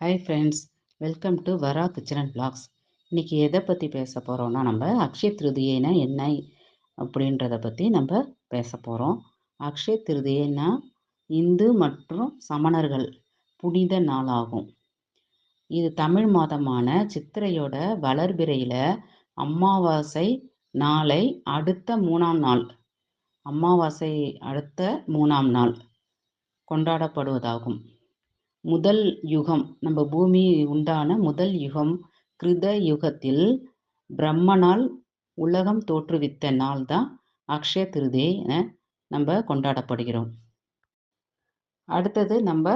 Hi friends welcome to Vara kitchen and blogs இன்றைக்கி எதை பற்றி பேச போகிறோம்னா நம்ம அக்ஷய திருதியைனா என்ன அப்படின்றத பற்றி நம்ம பேச போகிறோம் அக்ஷய திருதியைனா இந்து மற்றும் சமணர்கள் புனித நாளாகும். இது தமிழ் மாதமான சித்திரையோட வளர்பிறையில் அமாவாசை நாளை அடுத்த மூணாம் நாள். அமாவாசை அடுத்த மூணாம் நாள் கொண்டாடப்படுவதாகும். முதல் யுகம் நம்ம பூமி உண்டான முதல் யுகம் கிருத யுகத்தில் பிரம்மனால் உலகம் தோற்றுவித்த நாள் தான் அக்ஷய திருதே என நம்ம கொண்டாடப்படுகிறோம். அடுத்தது நம்ம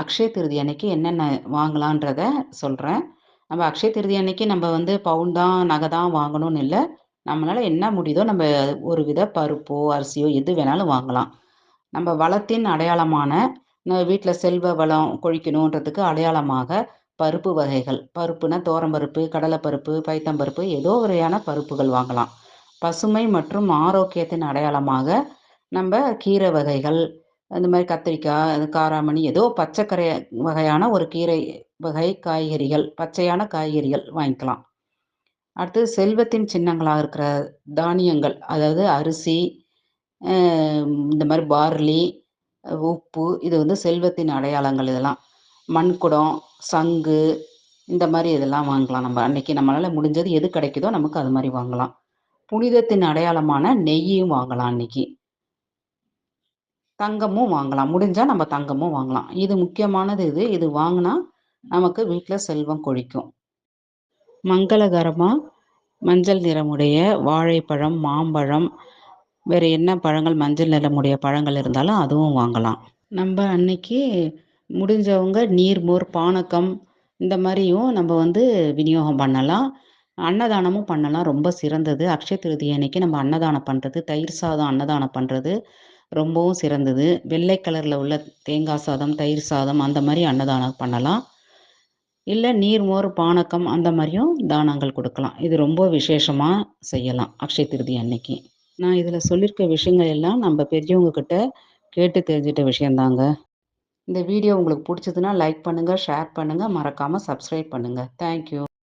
அக்ஷய திருதி அன்னைக்கு என்னென்ன வாங்கலான்றத சொல்கிறேன் நம்ம அக்ஷய திருதி அன்னைக்கு நம்ம வந்து பவுன் தான் நகை தான் வாங்கணும்னு இல்லை. நம்மளால் என்ன முடியுதோ நம்ம ஒரு வித பருப்போ அரிசியோ எது வேணாலும் வாங்கலாம். நம்ம வளத்தின் அடையாளமான வீட்டில் செல்வ வளம் கொழிக்கணுன்றதுக்கு அடையாளமாக பருப்பு வகைகள். பருப்புனா தோரம்பருப்பு கடலைப்பருப்பு பைத்தம்பருப்பு ஏதோ வகையான பருப்புகள் வாங்கலாம். பசுமை மற்றும் ஆரோக்கியத்தின் அடையாளமாக நம்ம கீரை வகைகள் அந்த மாதிரி கத்திரிக்காய் காராமணி ஏதோ பச்சைக்கரை வகையான ஒரு கீரை வகை காய்கறிகள் பச்சையான காய்கறிகள் வாங்கிக்கலாம். அடுத்து செல்வத்தின் சின்னங்களாக இருக்கிற தானியங்கள் அதாவது அரிசி இந்த மாதிரி பார்லி உப்பு இது வந்து செல்வத்தின் அடையாளங்கள் இதெல்லாம். மண்குடம் சங்கு இந்த மாதிரி இதெல்லாம் வாங்கலாம் நம்ம. அன்னைக்கு நம்மளால் முடிஞ்சது எது கிடைக்குதோ நமக்கு அது மாதிரி வாங்கலாம். புனிதத்தின் அடையாளமான நெய்யும் வாங்கலாம் அன்னைக்கு. தங்கமும் வாங்கலாம். முடிஞ்சால் நம்ம தங்கமும் வாங்கலாம். இது முக்கியமானது இது. இது வாங்கினா நமக்கு வீட்டில் செல்வம் கொழிக்கும். மங்களகரமாக மஞ்சள் நிறமுடைய வாழைப்பழம் மாம்பழம் வேறு என்ன பழங்கள் மஞ்சள் நிறமுடைய பழங்கள் இருந்தாலும் அதுவும் வாங்கலாம். நம்ம அன்னைக்கு முடிஞ்சவங்க நீர்மோர் பானக்கம் இந்த மாதிரியும் நம்ம வந்து விநியோகம் பண்ணலாம். அன்னதானமும் பண்ணலாம். ரொம்ப சிறந்தது. அக்ஷய திருதி அன்னைக்கு நம்ம அன்னதானம் பண்ணுறது தயிர் சாதம் அன்னதானம் பண்ணுறது ரொம்பவும் சிறந்தது. வெள்ளை கலரில் உள்ள தேங்காய் சாதம் தயிர் சாதம் அந்த மாதிரி அன்னதானம் பண்ணலாம். இல்லை நீர்மோர் பானக்கம் அந்த மாதிரியும் தானங்கள் கொடுக்கலாம். இது ரொம்ப விசேஷமாக செய்யலாம் அக்ஷய திருதி அன்னைக்கு. நான் இதில் சொல்லியிருக்க விஷயங்கள் எல்லாம் நம்ம பெரியவங்க கிட்ட கேட்டு தெரிஞ்சிட்ட விஷயந்தாங்க இந்த வீடியோ உங்களுக்கு பிடிச்சதுன்னா லைக் பண்ணுங்கள் ஷேர் பண்ணுங்கள் மறக்காமல் சப்ஸ்கிரைப் பண்ணுங்கள் தேங்க்யூ